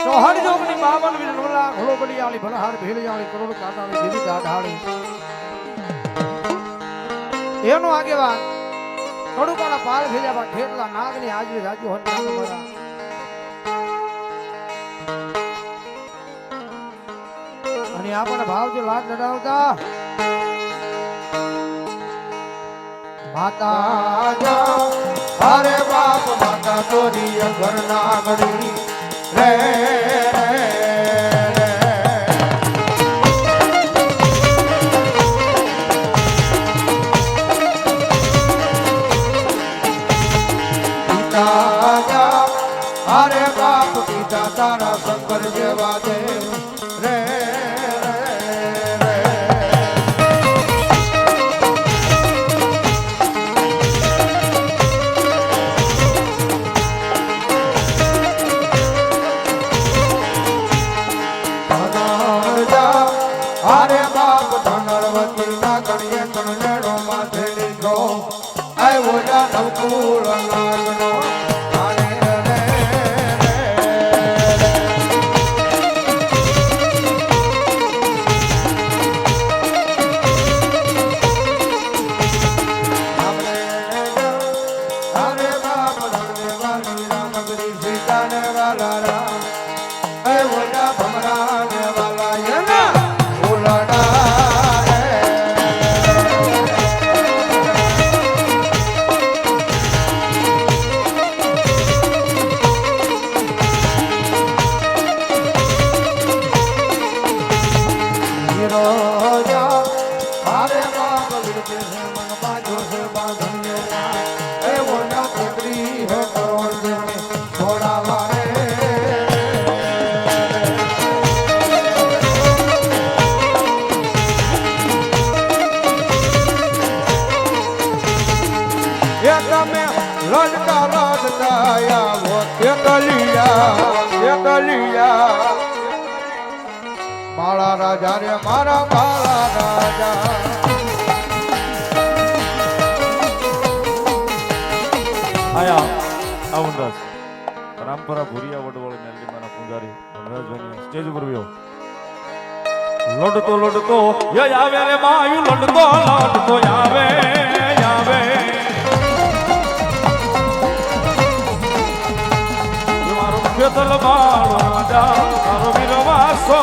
ચોહડ જોગની બાવન વીર નવલા ઘોડો બડિયાળી ભલહાર ભેલિયાળી કરોડ કાટાળી દેવી દાઢાળી એનો આગેવાન કડુપાના પાલ ભેલ્યા ઠેરલા નાગની હાજરી રાજુ હરિયાણ મારા અને આપણને ભાવજો લાડ લડાવતા માતા જા અરે બાપ માતા તોરી ઘરના ગળી રે રે, પિતા જા, અરે બાપ પિતા તારા શંકર જેવા દે રે અરે બાપ ધનરવતી ના ગણીએ ત્રણેરો માથે લીધો આવ્યો જા નવકુળ નાગનો હીરો જા, મારે વિરતે છે મન બાજો છે બાંધણીઓમાં. એ ઓલા પુત્રી હે કરોડ દેવને થોડા વારે એ તમે લડકા લડકા આવો તે કલિયા તે કલિયા. મારા રાજા રે, મારા માળા રાજા. આયા આવનરાજ પરંપરા ભૂરિયા વડવાળી મેલડી મારા પૂજારી વનરાજભાઈ સ્ટેજ ઉપર વ્યો લડતો લડતો આવે રે માયુ, લડતો લડતો, આવે આવે. મારો પેદલ મારો વીર વાસો